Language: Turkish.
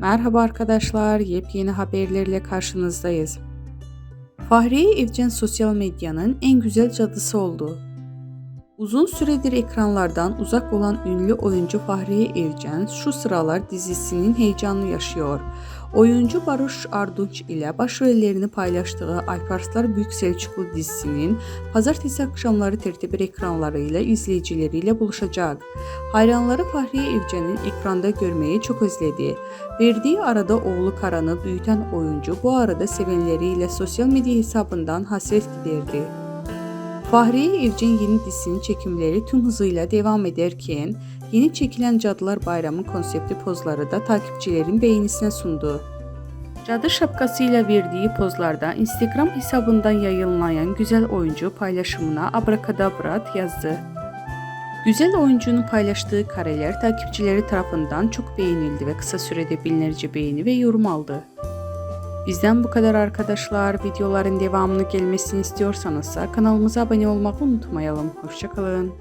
Merhaba arkadaşlar, yepyeni haberlerle karşınızdayız. Fahriye Evcen sosyal medyanın en güzel cadısı oldu. Uzun süredir ekranlardan uzak olan ünlü oyuncu Fahriye Evcen şu sıralar dizisinin heyecanını yaşıyor. Oyuncu Barış Arduç ile başrollerini paylaştığı Alparslar Büyük Selçuklu dizisinin pazartesi akşamları tertibir ekranlarıyla izleyicileriyle buluşacak. Hayranları Fahriye Evcen'in ekranda görmeyi çok özledi. Verdiği arada oğlu Karan'ı büyüten oyuncu bu arada sevenleriyle sosyal medya hesabından hasret giderdi. Fahriye Evcen yeni dizisinin çekimleri tüm hızıyla devam ederken yeni çekilen Cadılar Bayramı konseptli pozları da takipçilerin beğenisine sundu. Cadı şapkasıyla verdiği pozlarda Instagram hesabından yayınlayan güzel oyuncu paylaşımına abrakadabrat yazdı. Güzel oyuncunun paylaştığı kareler takipçileri tarafından çok beğenildi ve kısa sürede binlerce beğeni ve yorum aldı. Bizden bu kadar arkadaşlar. Videoların devamını gelmesini istiyorsanız kanalımıza abone olmayı unutmayalım. Hoşçakalın.